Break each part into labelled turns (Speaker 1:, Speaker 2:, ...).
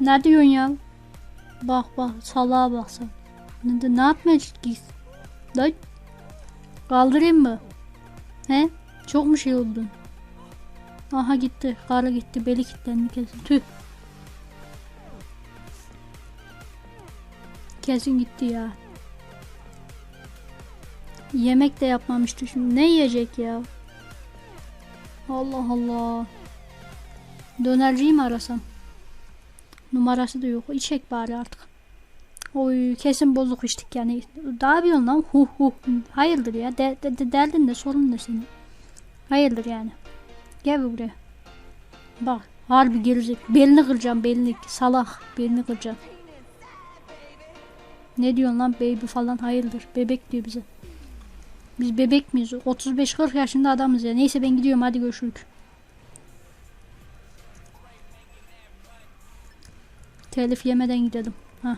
Speaker 1: Ne diyorsun ya? Bak bak salağa bak sen. Ne, ne yapmaya git? Lan. Kaldırayım mı? He? Çok mu şey oldun? Aha gitti. Karı gitti. Beli kilitlendi kesin. Tüh. Kesin gitti ya. Yemek de yapmamıştı şimdi. Ne yiyecek ya? Allah Allah. Dönerciyi mi arasam? Numarası da yok. İçek bari artık. Oy kesin bozuk içtik yani. Daha bir lan. Hu hu. Hayırdır ya. De, de, de- derdin de sorun ne senin? Hayırdır yani. Gel buraya. Bak harbi gelecek. Belini kıracağım belini. Salak. Belini kıracağım. Ne diyorsun lan baby falan hayırdır. Bebek diyor bize. Biz bebek miyiz? 35-40 yaşında adamız ya. Neyse ben gidiyorum hadi görüşürüz. Telif yemeden gidelim. Ha.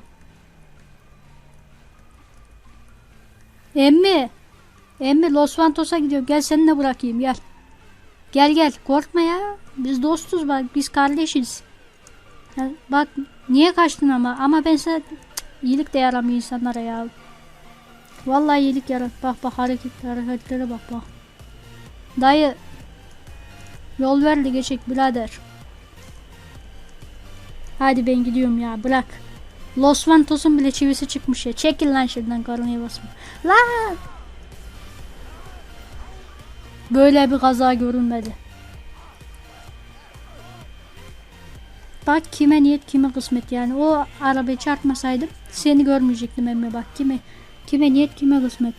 Speaker 1: Emmi. Emmi Los Santos'a gidiyorum. Gel seninle bırakayım gel. Gel gel korkma ya. Biz dostuz bak biz kardeşiz. Ya bak niye kaçtın ama ama ben sana iyilik de yaramıyor insanlara ya. Vallahi iyilik yarar. Bak bak hareket hareketlere bak bak. Dayı yol ver de geçek birader. Hadi ben gidiyorum ya bırak. Los Vantos'un bile çivisi çıkmış ya. Çekil lan şuradan karınıya basma. Lan! Böyle bir kaza görünmedi. Bak kime niyet kime kısmet yani. O arabayı çarpmasaydım seni görmeyecektim emmi bak. Kime kime niyet kime kısmet.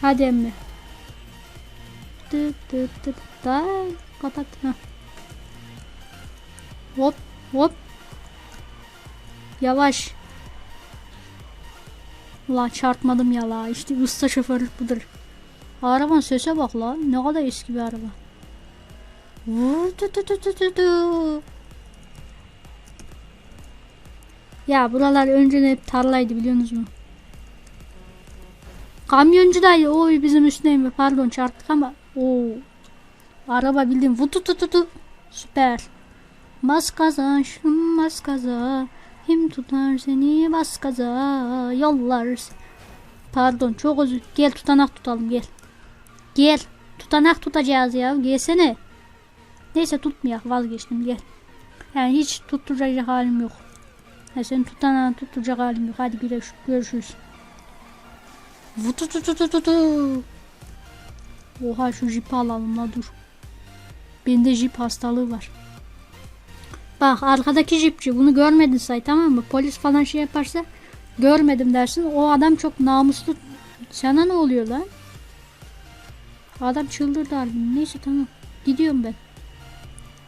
Speaker 1: Hadi emmi. Tıt tıt tıt. Da kapat. Heh. Hop hop. Yavaş. Ulan çarpmadım ya la. İşte usta şoförlük budur. Arabanın sese bak lan. Ne kadar eski bir araba. Ya buralar önceden hep tarlaydı biliyorsunuz mu? Kamyoncu dayı oy bizim üstüne pardon çarptık ama o araba bildiğin vutu tu tu süper. Bas gaza şum bas gaza kim tutar seni bas gaza yollar Pardon çok özür gel tutanak tutalım gel. Gel tutanak tutacağız ya gelsene. Neyse tutmayak vazgeçtim gel. Yani hiç tutturacak halim yok. Ha, sen tutanağı tutturacak halim yok. Hadi güle görüşürüz. Vutu tu tu tu tu tu. Oha şu jipi alalım la dur. Bende jip hastalığı var. Bak arkadaki jipçi bunu görmedin say tamam mı? Polis falan şey yaparsa görmedim dersin. O adam çok namuslu. Sana ne oluyor lan? Adam çıldırdı harbiden. Neyse tamam. Gidiyorum ben.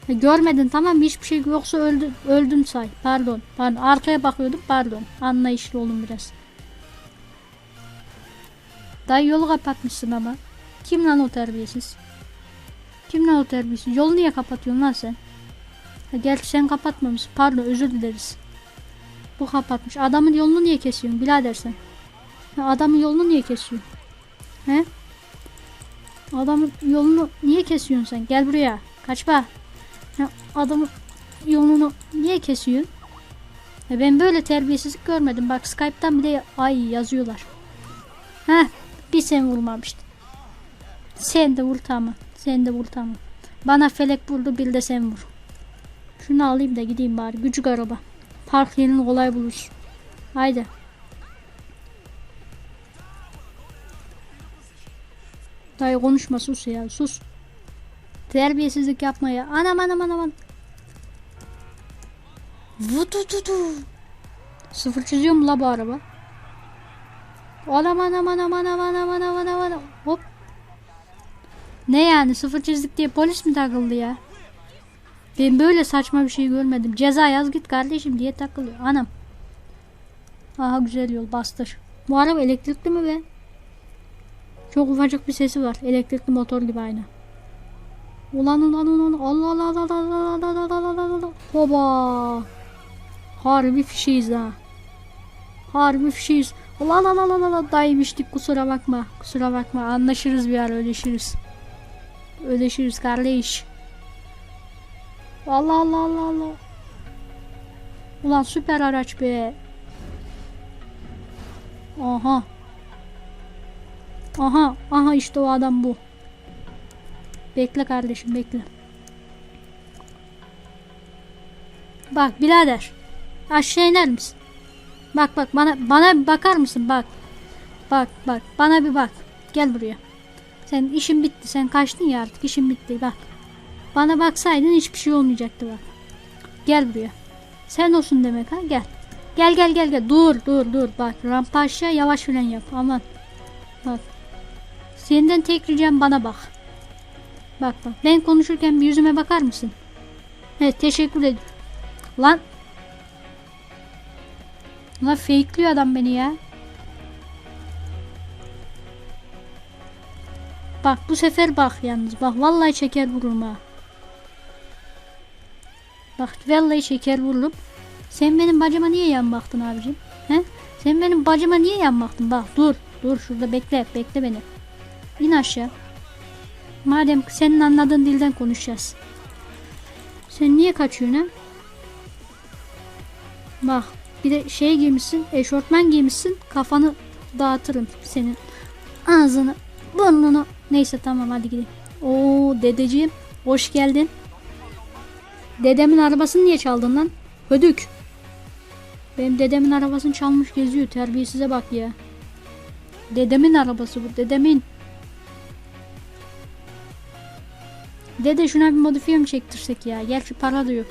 Speaker 1: Ha, görmedin tamam mı? Hiçbir şey yoksa öldün, öldün say. Pardon. Pardon. Arkaya bakıyordum. Pardon. Anlayışlı olun biraz. Dayı yolu kapatmışsın ama. Kim lan o terbiyesiz? Kim lan o terbiyesiz? Yolu niye kapatıyorsun lan sen? Ha, gerçi sen kapatmamışsın. Pardon özür dileriz. Bu kapatmış. Adamın yolunu niye kesiyorsun birader sen? Ha, adamın yolunu niye kesiyorsun? He? Adamın yolunu niye kesiyorsun sen? Gel buraya. Kaçma. Ya adamın yolunu niye kesiyorsun? Ya ben böyle terbiyesizlik görmedim. Bak Skype'tan bile ay yazıyorlar. Heh bir sen vurmamıştın. Sen de vur tamam. Sen de vur tamam. Bana felek vurdu bir de sen vur. Şunu alayım da gideyim bari. Gücük araba. Park yerini kolay bulursun. Haydi. Dayı konuşma sus ya sus. Terbiyesizlik yapma ya. Anam anam anam anam. Vudududu. Sıfır çiziyor mu la bu araba? Anam anam anam anam anam anam anam anam. Hop. Ne yani sıfır çizdik diye polis mi takıldı ya? Ben böyle saçma bir şey görmedim. Ceza yaz git kardeşim diye takılıyor. Anam. Aha güzel yol bastır. Bu araba elektrikli mi be? Çok ufacık bir sesi var. Elektrikli motor gibi aynı. Ulan ulan ulan Allah Allah Allah Allah Allah Allah Allah Allah Allah Hoba Harbi fişeyiz ha Harbi fişeyiz Ulan Allah Allah Allah daymıştık kusura bakma Kusura bakma anlaşırız bir ara ödeşiriz Ödeşiriz kardeş Allah Allah Allah Allah Ulan süper araç be. Aha. Aha. Aha işte o adam bu. Bekle kardeşim bekle. Bak birader. Aşağı iner misin? Bak bak bana bana bir bakar mısın bak. Bak bak bana bir bak. Gel buraya. Sen işin bitti. Sen kaçtın ya artık işin bitti bak. Bana baksaydın hiçbir şey olmayacaktı bak. Gel buraya. Sen olsun demek ha gel. Gel gel gel gel. Dur dur dur bak. Rampa aşağı yavaş fren yap. Aman. Bak. Senden tek ricam bana bak. Bak bak. Ben konuşurken bir yüzüme bakar mısın? Evet teşekkür ederim. Lan. Lan fake'liyor adam beni ya. Bak bu sefer bak yalnız. Bak vallahi çeker vururum ha. Bak vallahi çeker vururum. Sen benim bacıma niye yan baktın abicim? He? Sen benim bacıma niye yan baktın? Bak dur. Dur şurada bekle. Bekle beni. İn aşağı. Madem senin anladığın dilden konuşacağız. Sen niye kaçıyorsun ha? Bak bir de şey giymişsin. Eşortman giymişsin. Kafanı dağıtırım senin. Ağzını, burnunu. Neyse tamam hadi gidelim. Oo dedeciğim hoş geldin. Dedemin arabasını niye çaldın lan? Hödük. Benim dedemin arabasını çalmış geziyor. Terbiyesize bak ya. Dedemin arabası bu. Dedemin. Dede şuna bir modifiye mi çektirsek ya? Gerçi para da yok.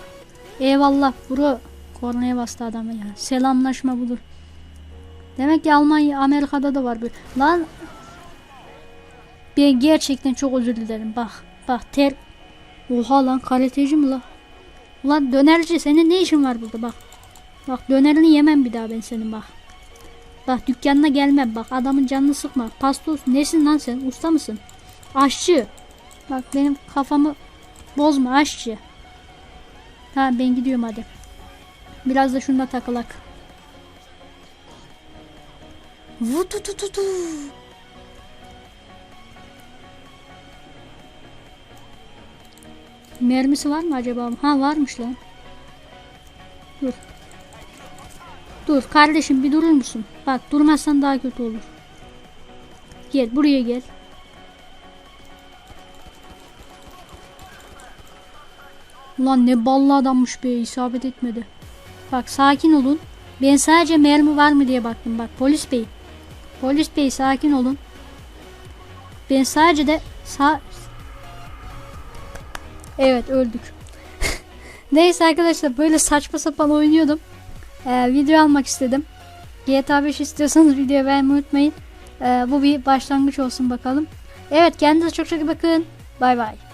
Speaker 1: Eyvallah bro. Kornaya bastı adam ya. Selamlaşma budur. Demek ki Almanya, Amerika'da da var böyle. Lan ben gerçekten çok özür dilerim. Bak, bak ter. Oha lan karateci mi lan? Ulan dönerci senin ne işin var burada bak. Bak dönerini yemem bir daha ben senin bak. Bak dükkanına gelmem bak adamın canını sıkma. Pastos nesin lan sen usta mısın? Aşçı. Bak benim kafamı bozma aşçı. Ha ben gidiyorum hadi. Biraz da şunda takılak. Vututututu. Mermisi var mı acaba? Ha varmış lan. Dur. Dur kardeşim bir durur musun? Bak durmazsan daha kötü olur. Gel buraya gel. Ulan ne ballı adammış be isabet etmedi. Bak sakin olun. Ben sadece mermi var mı diye baktım. Bak polis bey. Polis bey sakin olun. Ben sadece de sağ... Evet öldük. Neyse arkadaşlar böyle saçma sapan oynuyordum. Ee, video almak istedim. GTA 5 istiyorsanız videoyu beğenmeyi unutmayın. Ee, bu bir başlangıç olsun bakalım. Evet kendinize çok çok iyi bakın. Bay bay.